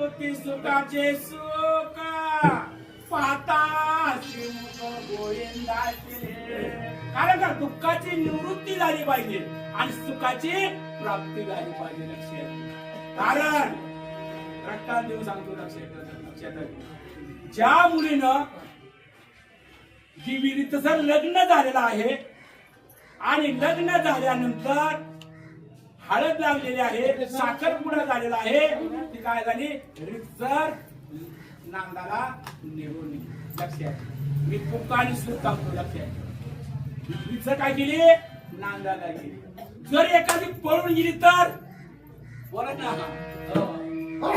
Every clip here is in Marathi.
कृती सुखाचे सुख पाहता शिवमुख गोविंदाचे कारण का दुःखाची निवृत्ती झाली पाहिजे आणि सुखाची प्राप्ती झाली पाहिजे लक्षात कारण रट्टा देऊ सांगतो लक्षात ज्या मुलीनं जी विहिरीचं लग्न झालेलं आहे आणि लग्न झाल्यानंतर हळद लागलेली आहे साखर पुढे झालेला आहे. ती काय झाली? रितसर नांदाला निघून लक्षात मी तुका आणि सुख लक्षात रितसर काय केली? नांदाला गेली. जर एखादी पळून गेली तर? बोला ना. हो.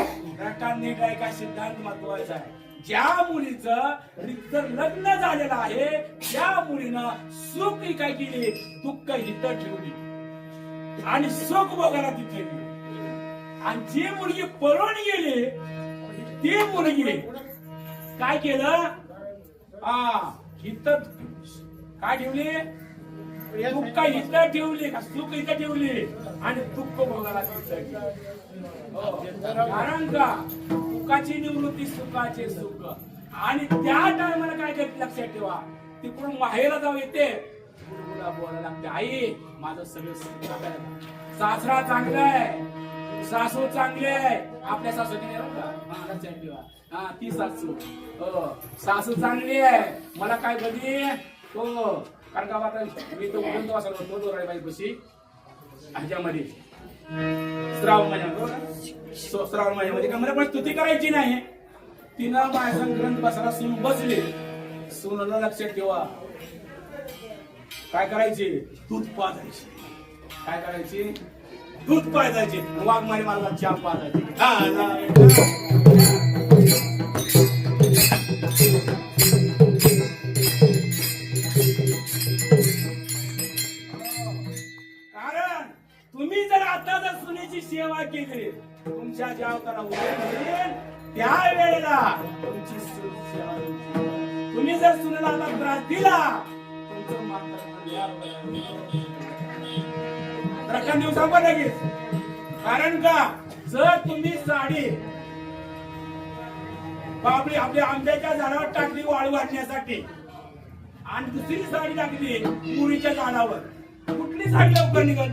का? सिद्धांत महत्त्वाचा आहे. ज्या मुलीचं रितसर लग्न झालेलं आहे त्या मुलीनं सुख काय केली? दुःख हित ठेवली. आणि सुख बघायला तिथे आणि जी मुलगी पळून गेली ती मुलगी काय केलं? हा इथं काय ठेवली? दुःख इथं ठेवली का? सुख इथं ठेवली. आणि दुःख बघायला तिथं कारण का? सुखाची निवृत्ती सुखाचे सुख. आणि त्या टायमाला काय लक्षात ठेवा. तिकडून माहेर जाऊ येते. गुडगुडा बोलायला लागते. आई माझं सगळं सासरा चांगलाय. सासू चांगली आहे आपल्या सासूने लक्षात ठेवा हा ती सासू. हो सासू चांगली आहे. मला काय कधी हो कारण का आता मी तो उडून तो असा तो दोराय बाई कशी ह्याच्यामध्ये. श्रावण महिन्यात हो श्रावण महिन्यामध्ये का? मला पण स्तुती करायची नाही. तिनं माझ्या ग्रंथ बसायला सुन बसले. सूनला लक्षात ठेवा. काय करायचे? दूध पाजायचे. काय करायचे? दूध पाजायचे. वाघमारी मार्गात चहा पाजायचे. कारण तुम्ही जर आता जर सुनेची सेवा केली तुमच्या ज्या अवतारा होईल त्या वेळेला तुमची सेवा तुम्ही जर सुनेला आता त्रास दिला तुमचं देऊ या दिवसा पण लगेच. कारण का जर तुम्ही साडी बापडी आपल्या आंब्याच्या झाडावर टाकली वाळू वाटण्यासाठी आणि दुसरी साडी टाकली पुरीच्या झाडावर कुठली साडी लवकर निघल?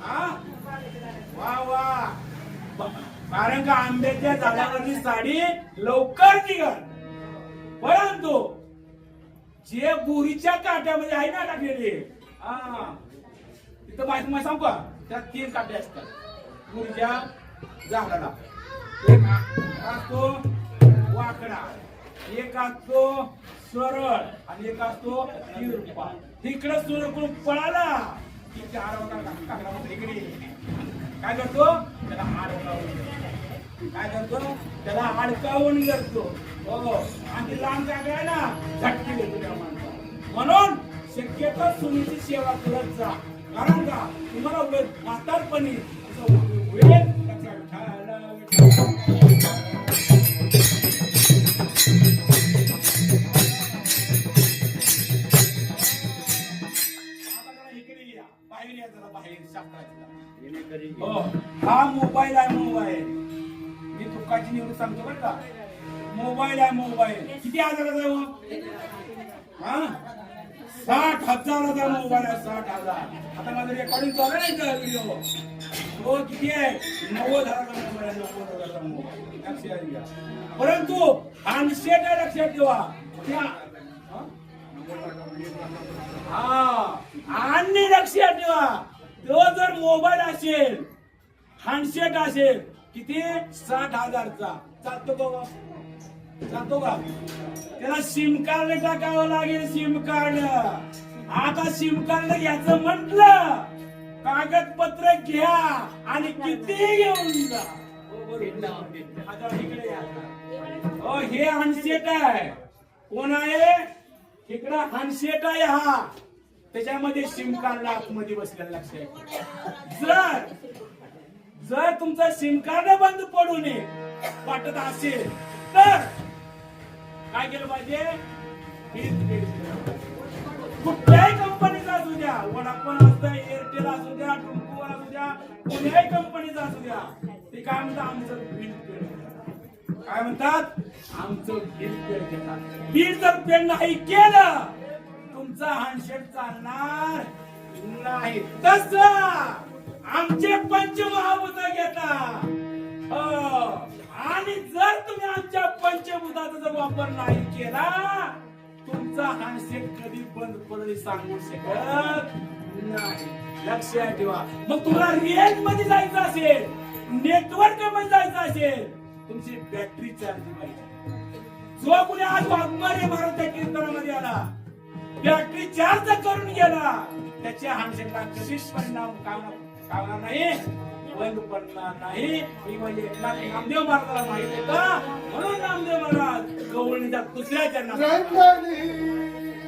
हा? वा वा. कारण का आंब्याच्या झाडावरची साडी लवकर निघल. परंतु जे बोरीच्या काट्यामध्ये आहे ना टाकलेले. हा. तिथं माहिती मला सांगू का? त्यात तीन काटे असतात. बोरीच्या झाडाला. एक असतो वाकडा. एक असतो सरळ. आणि एक असतो तिरपा इकडे सुरकून पळाला. की? त्या आरवला इकडे. काय करतो? त्याला अडकावून काय करतो? त्याला अडकावून करतो हो. आणि लांब जागा आहे ना. म्हणून शक्यतो सुनीची सेवा करत जा. कारण का? तुम्हाला वेळ म्हातारपणी होईल जरा इकडे या. बाहेर या जरा बाहेर हा मोबाईल आहे मोबाईल. मी दुःखाची निवड सांगतो बरं का. मोबाईल आहे मोबाईल. किती आजार आहे हो? हा? हा साठ हजाराचा मोबाईल आहे साठ हजार. आता माझं रेकॉर्डिंग चालू नाही ना व्हिडिओ तो किती आहे? नव्वद हजाराचा मोबाईल आहे नव्वद हजाराचा मोबाईल. लक्षात घ्या. परंतु हँडसेट आहे लक्षात ठेवा. हा? आणि लक्षात ठेवा. तो जर मोबाईल असेल हँडसेट असेल किती? साठ हजारचा. चालतो हो? बाबा सांगतो का? त्याला सिम कार्ड टाकावं लागेल सिम कार्ड आता सिम कार्ड घ्यायचं म्हटलं कागदपत्र घ्या आणि किती घेऊन जा. हे हँडसेट आहे. कोण आहे? इकडं हँडसेट आहे हा. त्याच्यामध्ये सिम कार्ड आतमध्ये बसलेलं लक्षात जर जर तुमचं सिम कार्ड बंद पडू नये वाटत असेल तर काय केलं पाहिजे? कुठल्याही कंपनीचा असू द्या. वडापाव असू द्या एअरटेल असू द्या टुंकू असू द्या कुठल्याही कंपनीचा असू द्या. ते काय म्हणतात? आमचं बिल पेड काय म्हणतात? आमचं बिल पेड घेतात. बिल जर पेड नाही केलं तुमचा हँडशेट चालणार नाही. तस आमचे पंचमहाभूत घेता वापर नाही केला तुमचा हँडसेट कधी बंद पडले सांगू शकत नाही. लक्षात ठेवा. मग तुम्हाला रेंजमध्ये जायचं असेल नेटवर्कमध्ये जायचं असेल तुमची बॅटरी चार्ज पाहिजे. जो कुणी आज वाघमारे महाराजच्या कीर्तनामध्ये आला बॅटरी चार्ज करून गेला त्याच्या हँडसेटला कधीच परिणाम कावणार कावणार नाही. बंद पडणार नाही. ही म्हणजे नामदेव महाराजाला माहीत होता म्हणून नामदेव महाराज गवळणीच्या दुसऱ्या जन्मात